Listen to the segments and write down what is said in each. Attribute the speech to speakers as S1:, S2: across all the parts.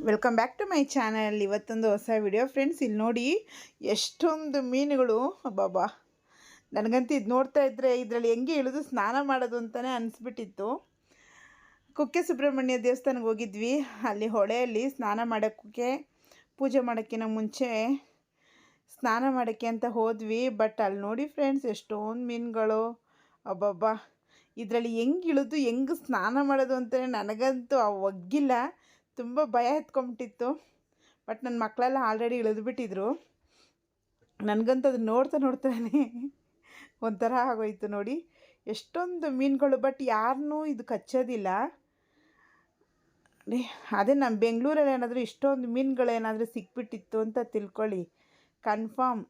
S1: Welcome back to my channel ಇವತ್ತೊಂದು ಹೊಸ video friends ಇಲ್ಲಿ ನೋಡಿ ಎಷ್ಟೊಂದು ಮೀನುಗಳು. ಬಾಬಾ ನನಗಂತೂ ಇದು ನೋಡ್ತಾ ಇದ್ದರೆ ಇದರಲ್ಲಿ ಹೆಂಗೆ ಇಳಿದು ಸ್ನಾನ ಮಾಡೋದು ಅಂತಲೇ ಅನಿಸ್ಬಿಟ್ಟಿತ್ತು. ಕುಕ್ಕೆ ಸುಬ್ರಹ್ಮಣ್ಯ ದೇವಸ್ಥಾನಕ್ಕೆ ಹೋಗಿದ್ವಿ. ಅಲ್ಲಿ ಹೊಳೆಯಲ್ಲಿ ಸ್ನಾನ ಮಾಡೋಕ್ಕೆ, ಪೂಜೆ ಮಾಡೋಕ್ಕಿಂತ ಮುಂಚೆ ಸ್ನಾನ ಮಾಡೋಕ್ಕೆ ಅಂತ ಹೋದ್ವಿ. ಬಟ್ ಅಲ್ಲಿ ನೋಡಿ ಫ್ರೆಂಡ್ಸ್ ಎಷ್ಟೊಂದು ಮೀನುಗಳು. ಅಬ್ಬಬ್ಬಾ. ಇದರಲ್ಲಿ ಹೆಂಗೆ ಇಳಿದು ಹೆಂಗೆ ಸ್ನಾನ ಮಾಡೋದು ಅಂತಲೇ ನನಗಂತೂ ಒಗ್ಗಿಲ್ಲ. ತುಂಬ ಭಯ ಎತ್ಕೊಂಬಿಟ್ಟಿತ್ತು. ಬಟ್ ನನ್ನ ಮಕ್ಕಳೆಲ್ಲ ಆಲ್ರೆಡಿ ಇಳಿದ್ಬಿಟ್ಟಿದ್ರು. ನನಗಂತೂ ಅದನ್ನ ನೋಡ್ತಾ ನೋಡ್ತಾನೆ ಒಂಥರ ಆಗೋಯ್ತು ನೋಡಿ. ಎಷ್ಟೊಂದು ಮೀನುಗಳು ಬಟ್ ಯಾರನ್ನೂ ಇದು ಕಚ್ಚೋದಿಲ್ಲ. ಅದೇ ನಮ್ಮ ಬೆಂಗಳೂರಲ್ಲಿ ಏನಾದರೂ ಇಷ್ಟೊಂದು ಮೀನುಗಳೇನಾದರೂ ಸಿಕ್ಬಿಟ್ಟಿತ್ತು ಅಂತ ತಿಳ್ಕೊಳ್ಳಿ. ಕನ್ಫರ್ಮ್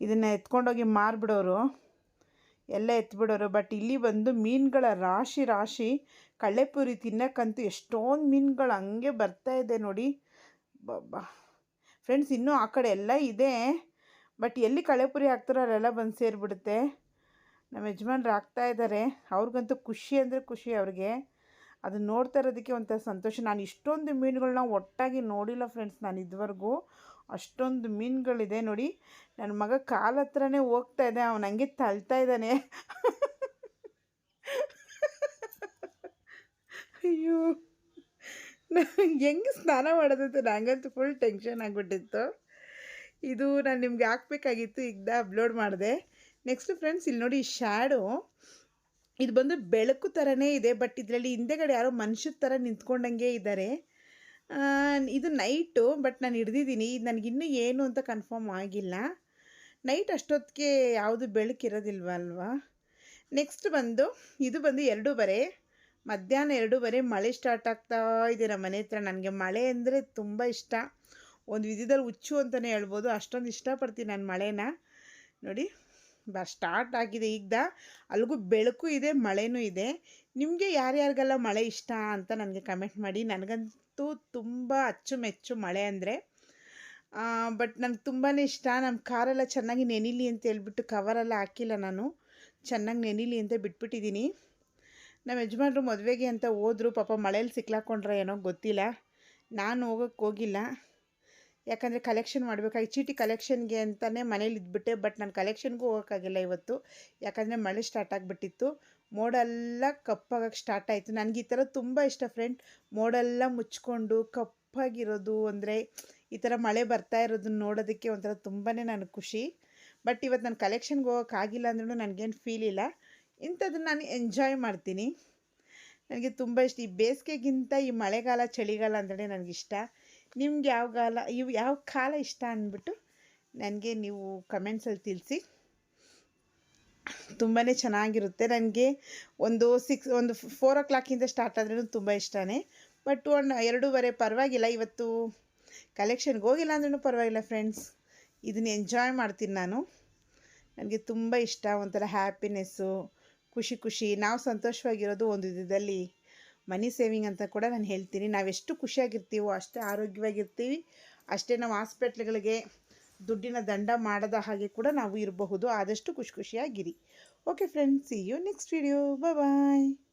S1: ಇದನ್ನು ಎತ್ಕೊಂಡೋಗಿ ಮಾರ್ಬಿಡೋರು. ಎಲ್ಲ ಎತ್ಬಿಡೋರು. ಬಟ್ ಇಲ್ಲಿ ಬಂದು ಮೀನುಗಳ ರಾಶಿ ರಾಶಿ ಕಳ್ಳೆಪುರಿ ತಿನ್ನಕ್ಕಂತೂ ಎಷ್ಟೊಂದು ಮೀನುಗಳು ಹಂಗೆ ಬರ್ತಾ ಇದೆ ನೋಡಿ. ಬಾಬಾ. ಫ್ರೆಂಡ್ಸ್ ಇನ್ನೂ ಆ ಕಡೆ ಎಲ್ಲ ಇದೆ. ಬಟ್ ಎಲ್ಲಿ ಕಳೆಪುರಿ ಹಾಕ್ತಾರೋ ಅಲ್ಲೆಲ್ಲ ಬಂದು ಸೇರಿಬಿಡುತ್ತೆ. ನಮ್ಮ ಯಜಮಾನ್ರು ಹಾಕ್ತಾ ಇದ್ದಾರೆ. ಅವ್ರಿಗಂತೂ ಖುಷಿ ಅಂದರೆ ಖುಷಿ ಅವ್ರಿಗೆ. ಅದನ್ನ ನೋಡ್ತಾ ಇರೋದಕ್ಕೆ ಒಂಥರ ಸಂತೋಷ. ನಾನು ಇಷ್ಟೊಂದು ಮೀನುಗಳನ್ನ ಒಟ್ಟಾಗಿ ನೋಡಿಲ್ಲ ಫ್ರೆಂಡ್ಸ್ ನಾನು ಇದುವರೆಗೂ. ಅಷ್ಟೊಂದು ಮೀನುಗಳಿದೆ ನೋಡಿ. ನನ್ನ ಮಗ ಕಾಲ ಹತ್ರನೇ ಹೋಗ್ತಾ ಇದೆ. ಅವನು ಹಂಗೆ ತಳ್ತಾ ಇದ್ದಾನೆ. ಅಯ್ಯೋ. ಹೆಂಗೆ ಸ್ನಾನ ಮಾಡೋದಂತ ನನಗಂತೂ ಫುಲ್ ಟೆನ್ಷನ್ ಆಗಿಬಿಟ್ಟಿತ್ತು. ಇದು ನಾನು ನಿಮ್ಗೆ ಹಾಕ್ಬೇಕಾಗಿತ್ತು. ಈಗ ಅಪ್ಲೋಡ್ ಮಾಡಿದೆ. ನೆಕ್ಸ್ಟ್ ಫ್ರೆಂಡ್ಸ್ ಇಲ್ಲಿ ನೋಡಿ ಶ್ಯಾಡೋ ಇದು ಬಂದು ಬೆಳಕು ಥರನೇ ಇದೆ, ಬಟ್ ಇದರಲ್ಲಿ ಹಿಂದೆಗಡೆ ಯಾರೋ ಮನುಷ್ಯರ ಥರ ನಿಂತ್ಕೊಂಡಂಗೆ ಇದ್ದಾರೆ ಇದು ನೈಟು ಬಟ್ ನಾನು ಹಿಡ್ದಿದ್ದೀನಿ. ಇದು ನನಗಿನ್ನೂ ಏನು ಅಂತ ಕನ್ಫರ್ಮ್ ಆಗಿಲ್ಲ. ನೈಟ್ ಅಷ್ಟೊತ್ತಿಗೆ ಯಾವುದು ಬೆಳಕಿರೋದಿಲ್ವಲ್ವಾ ನೆಕ್ಸ್ಟ್ ಬಂದು, ಇದು ಬಂದು ಎರಡೂವರೆ. ಮಧ್ಯಾಹ್ನ ಎರಡೂವರೆ, ಮಳೆ ಸ್ಟಾರ್ಟ್ ಆಗ್ತಾ ಇದೆ ನಮ್ಮ ಮನೆ ಹತ್ರ. ನನಗೆ ಮಳೆ ಅಂದರೆ ತುಂಬ ಇಷ್ಟ. ಒಂದು ವಿಧದಲ್ಲಿ ಹುಚ್ಚು ಅಂತಲೇ ಹೇಳ್ಬೋದು. ಅಷ್ಟೊಂದು ಇಷ್ಟಪಡ್ತೀನಿ ನಾನು ಮಳೆನ. ನೋಡಿ. ಬ, ಸ್ಟಾರ್ಟ್ ಆಗಿದೆ ಈಗ ಅಲ್ಲಿಗೂ ಬೆಳಕು ಇದೆ, ಮಳೆನೂ ಇದೆ. ನಿಮಗೆ ಯಾರ್ಯಾರಿಗೆಲ್ಲ ಮಳೆ ಇಷ್ಟ ಅಂತ ನನಗೆ ಕಮೆಂಟ್ ಮಾಡಿ. ನನಗಂತೂ ತುಂಬ ಅಚ್ಚುಮೆಚ್ಚು ಮಳೆ ಅಂದರೆ ಬಟ್ ನನಗೆ ತುಂಬಾ ಇಷ್ಟ. ನಮ್ಮ ಕಾರೆಲ್ಲ ಚೆನ್ನಾಗಿ ನೆನಿಲಿ ಅಂತ ಹೇಳ್ಬಿಟ್ಟು ಕವರೆಲ್ಲ ಹಾಕಿಲ್ಲ ನಾನು. ಚೆನ್ನಾಗಿ ನೆನಿಲಿ ಅಂತ ಬಿಟ್ಬಿಟ್ಟಿದ್ದೀನಿ ನಮ್ಮ ಯಜಮಾನ್ರು ಮದುವೆಗೆ ಅಂತ ಹೋದರು. ಪಾಪ ಮಳೇಲಿ ಸಿಕ್ಲಾಕೊಂಡ್ರೆ ಏನೋ ಗೊತ್ತಿಲ್ಲ. ನಾನು ಹೋಗೋಕ್ಕೆ ಹೋಗಿಲ್ಲ. ಯಾಕಂದರೆ ಕಲೆಕ್ಷನ್ ಮಾಡಬೇಕಾಗಿ ಚೀಟಿ ಕಲೆಕ್ಷನ್ಗೆ ಅಂತಲೇ ಮನೇಲಿ ಇದ್ಬಿಟ್ಟೆ ಬಟ್ ನಾನು ಕಲೆಕ್ಷನ್ಗೂ ಹೋಗೋಕ್ಕಾಗಿಲ್ಲ ಇವತ್ತು. ಯಾಕಂದರೆ ಮಳೆ ಸ್ಟಾರ್ಟ್ ಆಗಿಬಿಟ್ಟಿತ್ತು. ಮೋಡೆಲ್ಲ ಕಪ್ಪಾಗಕ್ಕೆ ಸ್ಟಾರ್ಟ್ ಆಯಿತು. ನನಗೆ ಈ ಥರ ತುಂಬ ಇಷ್ಟ ಫ್ರೆಂಡ್ ಮೋಡೆಲ್ಲ ಮುಚ್ಕೊಂಡು ಕಪ್ಪಾಗಿರೋದು ಅಂದರೆ ಈ ಥರ ಮಳೆ ಬರ್ತಾ ಇರೋದನ್ನ ನೋಡೋದಕ್ಕೆ ಒಂಥರ ತುಂಬಾ ನನಗೆ ಖುಷಿ. ಬಟ್ ಇವತ್ತು ನಾನು ಕಲೆಕ್ಷನ್ಗೆ ಹೋಗೋಕ್ಕಾಗಿಲ್ಲ ಅಂದ್ರೂ ನನಗೇನು ಫೀಲ್ ಇಲ್ಲ. ಇಂಥದ್ದನ್ನು ನಾನು ಎಂಜಾಯ್ ಮಾಡ್ತೀನಿ. ನನಗೆ ತುಂಬ ಇಷ್ಟ. ಈ ಬೇಸಿಗೆಗಿಂತ ಈ ಮಳೆಗಾಲ ಚಳಿಗಾಲ ಅಂದರೆ ನನಗಿಷ್ಟ ನಿಮ್ಗೆ ಯಾವ ಕಾಲ, ಇವು ಯಾವ ಕಾಲ ಇಷ್ಟ ಅಂದ್ಬಿಟ್ಟು ನನಗೆ ನೀವು ಕಮೆಂಟ್ಸಲ್ಲಿ ತಿಳಿಸಿ. ತುಂಬಾ ಚೆನ್ನಾಗಿರುತ್ತೆ. ನನಗೆ ಒಂದು ಸಿಕ್ಸ್ ಒಂದು ಫೋರ್ ಓ ಕ್ಲಾಕಿಂದ ಸ್ಟಾರ್ಟ್ ಆದ್ರೂ ತುಂಬ ಇಷ್ಟನೇ. ಬಟ್ ಒಂದು ಎರಡೂವರೆ ಪರವಾಗಿಲ್ಲ. ಇವತ್ತು ಕಲೆಕ್ಷನ್ಗೆ ಹೋಗಿಲ್ಲ ಅಂದ್ರೂ ಪರವಾಗಿಲ್ಲ ಫ್ರೆಂಡ್ಸ್ ಇದನ್ನ ಎಂಜಾಯ್ ಮಾಡ್ತೀನಿ ನಾನು. ನನಗೆ ತುಂಬ ಇಷ್ಟ. ಒಂಥರ ಹ್ಯಾಪಿನೆಸ್ಸು ಖುಷಿ ಖುಷಿ. ನಾವು ಸಂತೋಷವಾಗಿರೋದು ಒಂದು ವಿಧದಲ್ಲಿ ಮನಿ ಸೇವಿಂಗ್ ಅಂತ ಕೂಡ ನಾನು ಹೇಳ್ತೀನಿ. ನಾವೆಷ್ಟು ಖುಷಿಯಾಗಿರ್ತೀವೋ ಅಷ್ಟೇ ಆರೋಗ್ಯವಾಗಿರ್ತೀವಿ. ಅಷ್ಟೇ ನಾವು ಹಾಸ್ಪಿಟ್ಲ್ಗಳಿಗೆ ದುಡ್ಡಿನ ದಂಡ ಮಾಡದ ಹಾಗೆ ಕೂಡ ನಾವು ಇರಬಹುದು. ಆದಷ್ಟು ಖುಷಿ ಖುಷಿಯಾಗಿರಿ. Okay friends see you next video bye